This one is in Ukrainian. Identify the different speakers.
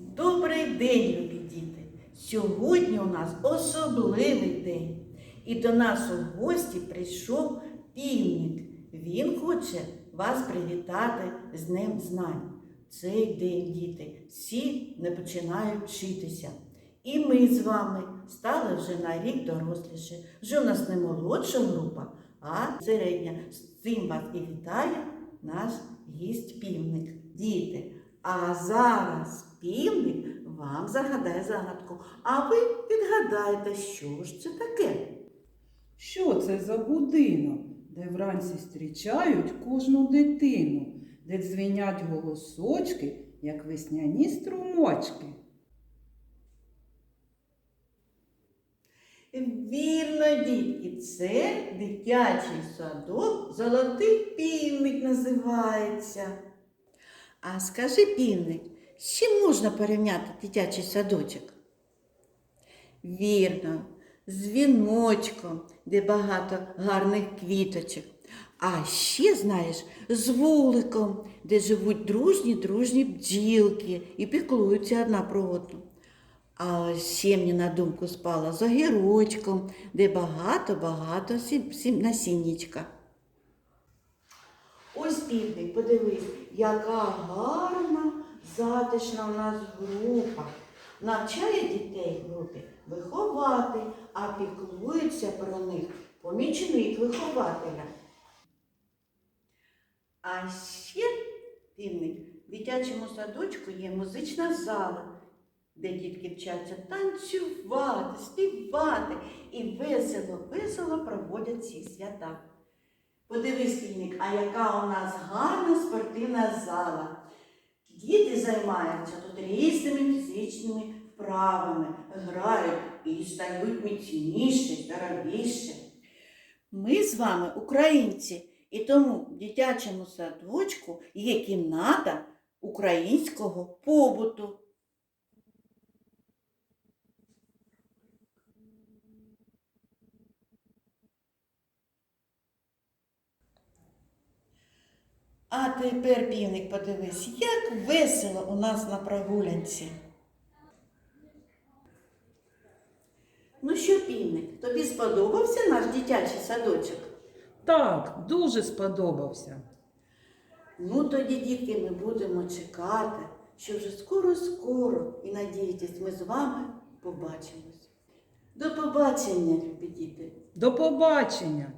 Speaker 1: Добрий день, любі діти! Сьогодні у нас особливий день. І до нас у гості прийшов півник. Він хоче вас привітати з Днем знань. Цей день, діти, всі не починають вчитися. І ми з вами стали вже на рік доросліше. Вже у нас не молодша група, а середня. З цим вас і вітає наш гість півник. Діти, а зараз півник вам загадає загадку, а ви відгадаєте, що ж це таке.
Speaker 2: Що це за будинок, де вранці зустрічають кожну дитину, де дзвенять голосочки, як весняні струмочки?
Speaker 1: Вірно, дітки, це дитячий садок, золотий півник називається. А скажи, півник, з чим можна порівняти дитячий садочок? Вірно, з віночком, де багато гарних квіточок. А ще, знаєш, з вуликом, де живуть дружні дружні бджілки і піклуються одна про одну. А ще мені на думку спала з огірочком, де багато-багато сі- сі- насіннячка. Ось півник, подивись, яка гарна, затишна у нас група. Навчає дітей в групі виховати, а піклується про них помічник вихователя. А ще півник в дитячому садочку є музична зала, де дітки вчаться танцювати, співати і весело-весело проводять ці свята. Подивись, півник, а яка у нас гарна спортивна зала. Діти займаються тут різними фізичними вправами, грають і стають міцніші, здоровіші. Ми з вами українці, і тому в дитячому садочку є кімната українського побуту. А тепер, півник, подивись, як весело у нас на прогулянці. Ну що, півник, тобі сподобався наш дитячий садочок?
Speaker 2: Так, дуже сподобався.
Speaker 1: Ну тоді, дітки, ми будемо чекати, що вже скоро-скоро і надіятись, ми з вами побачимось. До побачення, любі діти!
Speaker 2: До побачення!